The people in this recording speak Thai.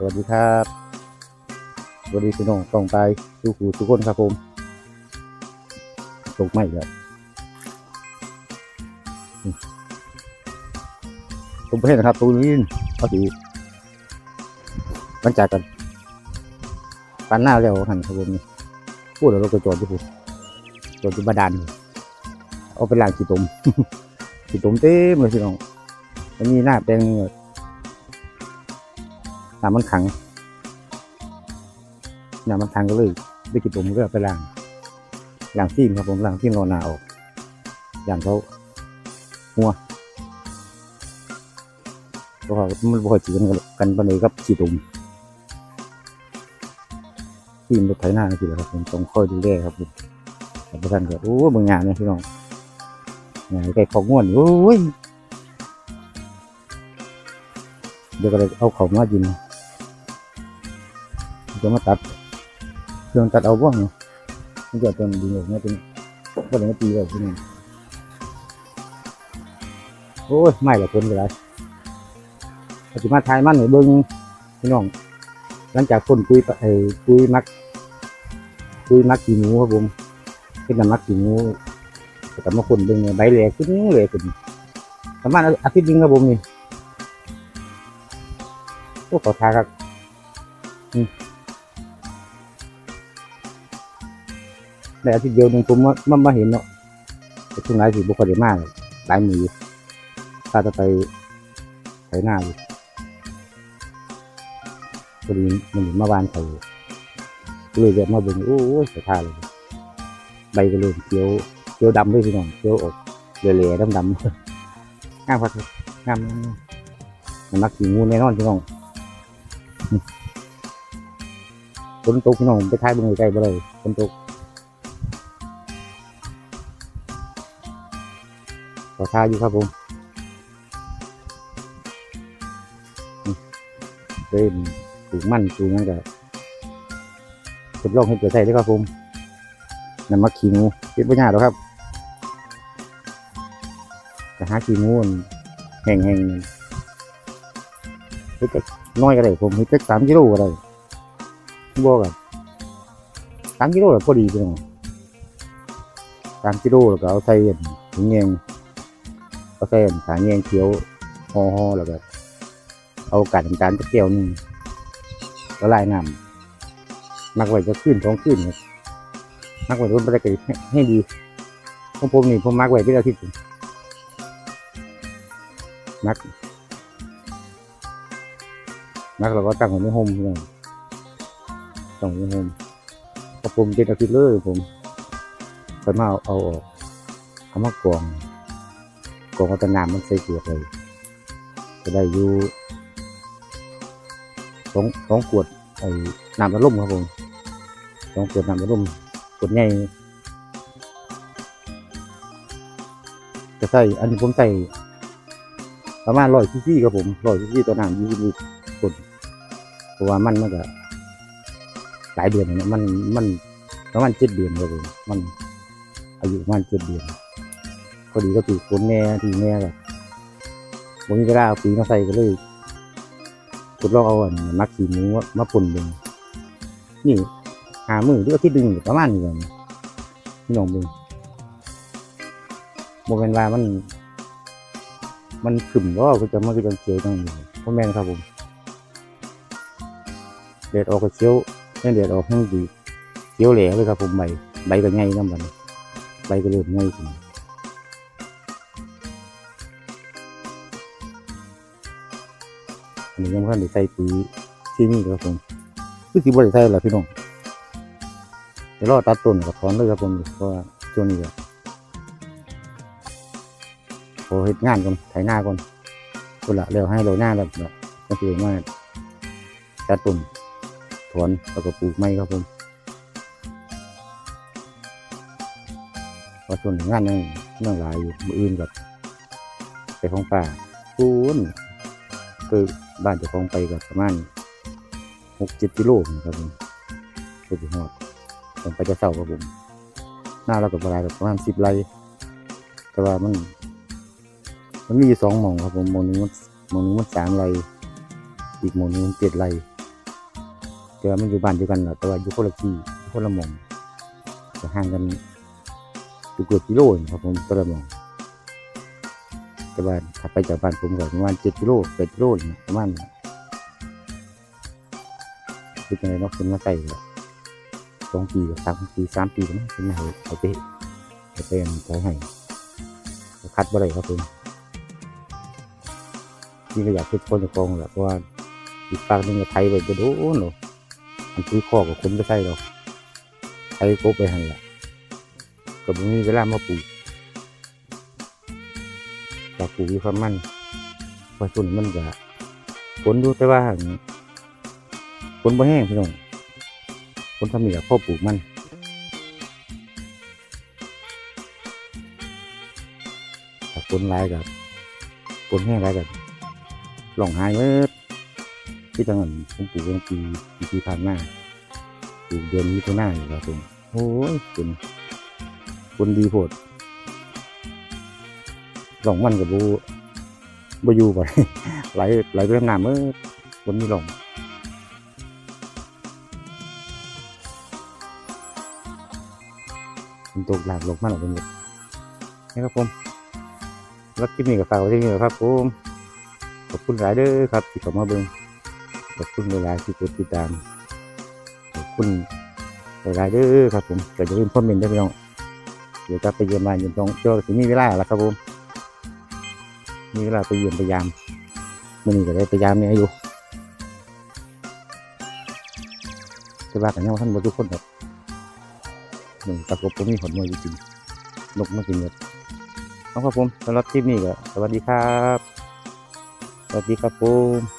สวัสดีครับสวัสดีพี่น้องต้องไปทุกผู้ทุกคนครับผมตกไม่ครับอืมผมปเทศนนะครับตัวนี้เขาสีบรรจากกันปันหน้าแล้วหันครับผมพูดแล้วเราก็จอดที่ผมจอดที่บาดาลเอาไปล้างขี้ตมขี้ตมเต็มเลยพี่น้องมันมีหน้าแปลงเนี่ น้ำมันขังน้ำมันขังก็เลยไปกินผมก็เอาไปล้างล้างฟิล์มครับผมล้างฟิล์มรอหนาออก อย่างเขาหัวเพราะว่ามันบ่อยจีกันกันปานใดกับขี้ตุ่มฟิล์มรถไถนาคือครับผมต้องคอยดูแลครับผมแต่ประท่านก็โอ้เมืองงานเนี่ยพี่น้องงานไก่ของง่วนโอ้ยเดี๋ยวก็เลยเอาเขามายิน จะมาตัด เครื่องตัดเอาบ้างเนาะมันจะเป็นดีเนี่ยเป็นก็เลยมาตีแบบนี้โอ้ยไม่ละคนเลยปฏิมาทายมันหน่อยเบิ้งพี่น้อง หลังจากคนคุยไปไอ้คุยมักคุยมักกี่หมูครับผมเป็นน้ำมักกี่หมูแต่มาคนเบิ้งใบแหลกขึ้นแหลกขึ้นประมาณอาทิตย์นึงครับผมนี่พวกเขาทาครับ ในอาทิตย์เดียวหนึ่งผมมามามาเห็นเนาะช่วงไหนสิบุคคลได้มากหลายมือถ้าจะไปไถหน้าอยู่พอดีมันถึงมาบานเขาเลยแบบมาเบิ่งโอ้ยเสียท่าเลยใบก็เริ่มเขียวเขียวดำด้วยพี่น้องเขียวออกเหล่ๆดำๆงามครับงามมันมักขี่งูแน่นอนพี่น้องฝนตกพี่น้องไปท้ายเบิ่งใกล้ๆบ่เลยฝนตก ขอทาอยู่ครับผมอืมเป็นปลูกมั่นปลูกนั่นก็ทดลองให้เกิดใส่ด้วยครับผมนำมักขี้งูเก็บไว้ยากหรอกครับจะหาขี้งูนแห้งๆมันเฮ็ดจักน้อยก็ได้ผมเฮ็ดจักสามกิโลก็ได้บอกกันสามกิโลแล้วพอดีพี่น้องสามกิโลแล้วก็เอาใส่ถุงแย กาแฟสายแยงเขียวห่อๆแล้วก็เอากัดน้ำตาลตะเกี่ยวนึงละลายน้ำมักไว้จะขึ้นท้องขึ้นครับมักไว้บนบรรยากาศให้ให้ดีของผมนี่ผมมักไว้เป็นอาทิตย์มักมักเราก็ตั้งไว้ในโฮมเลยตั้งไว้ในโฮมพอผมเป็นอาทิตย์เลยผมค่อยมาเอาออกเอามากรอง กองพัฒนามมันใส่เกลือเลยจะได้อยู่สองสองขวดไอ้น้ำระล่มครับผมสองขวดน้ำระล่มขวดใหญ่จะใส่อันนี้ผมใส่ประมาณร้อยซีซีครับผมร้อยซีซีต่อน้ำยี่สิบลิตรคนเพราะว่ามันมันก็หลายเดือนนะมันมันประมาณเจ็ดเดือนครับผมมันอายุประมาณเจ็ดเดือน อดีก็ถือคนแม่ทีแม่แบบผมมีเวลาเอาปุ๋ยมาใส่ก็เลยทดลองเอาอันมักสีหมูมาปุ่นเบึงนี่หามือหรืออาที่ดึงประมาณนี้เลยพี่น้องเบึงโมเมนว่ามัน มันขึ้นว่าก็จะมันก็จะเขียวจังอยู่พ่อแม่ครับผมเด็ดออกก็เขียวแม่เด็ดออกให้ดีเขียวแหล่เลยครับผมใบใบก็ง่ายน้ำมันใบก็เริ่มง่ายขึ้น นนี้ยังไม่ทันได้ใส่ปุ๋ยที่นี่ครับผมคือสิบริใส่แหละพี่น้องเดี๋ยวรอตัดต้นกับถอนเลยครับผมเพราะว่าช่วงนี้ก็พอเฮ็ดงานก่อนไถหน้าก่อนคนละเร็วให้เราหน้าแล้วเนาะก็คือมาตัดต้นถอนแล้วก็ปลูกไม้ครับผมเพราะส่วนงานยังยังหลายอยู่มืออื่นกับไปของป่าปูนคือ บ้านเจ้าของไปกับประมาณหกเจ็ดกิโลนะครับผมก็จะหอดผมไปจะเศร้าครับผม หน้าเรากับเวลากับประมาณสิบไร่แต่ว่ามัน มันมีสองหม่องครับผมหมองหนึงมันหมองหนึงมันสามไร่อีกหมองหนึงมันเจ็ดไร่แต่ว่ามันอยู่บ้านเดียวกันแหละแต่ว่าอยู่คนละที่คนละหมองจะห่างกันเกือบกิโลครับผมคนละหมอง แต่ว่าถ้าไปจากบ้านผมก็ประมาณเจ็ดกิโลแปดกิโลประมาณนี้คือจังไรเนาะเป็นมาใส่ก็สองปีสามปีสามปีแล้วมั้งเป็นมาให้เขาไปเปอันเขาให้เขาคัดบ่ได้ครับผมที่ก็อยากเป็นคนจะกองแหละเพราะว่าอีกฝั่งหนึงก็ไทยไปจะดนหรอกอันซื้อข้อกับคนไม่ใช่หรอกไทยกบไปหันแหละก็บ่มีเวลามาปลูก อยากปลูกอยู่ความมันพราส่วนมันก็ฝนดูแต่ว่าฝนบ่แห้งพี่น้องฝนทำนี่ก็พ่อปลูกมันถ้าฝนร้ายกับฝนแห้งร้ายกับหลองหายเมื่อที่จังหวัดผมปลูกตั้งปีปีที่ผ่านมาปลูกเดือนมิถุนายนครับผมโอ้ยคุณคุณดีโพด สองวันกับบูบอยู่บ่ไหลไหลไปทางานเมื่อคนมีหลงมันตกหลากลงมาหรอกเป็นหมดนี่ครับผมแล้วคลิปนี้ก็ฝากไว้ที่นี่นะครับผมขอบคุณหลายเด้อครับที่เข้ามาเบิ่งขอบคุณเวลาที่กดติดตามขอบคุณเวลายเด้อครับผมก็อย่าลืมคอมเมนต์ด้วยพี่น้องเดี๋ยวจะไปเยี่ยมบ้านเยี่ยมตองเจ้าถึงมีเวลาแล้วครับผม มีเวลาไปเยี่ยมพยายามมื่อนี้ก็ได้พยายามเนี่ยอยู่แต่ว่ากันยังว่าท่านบ่ทุกคนแบบหนึ่งตะกบผมมีผลมวยจริงๆนกมากินเงินเอาครับผมสำหรับคลิปนี้ก็สวัสดีครับ สวัสดีครับผม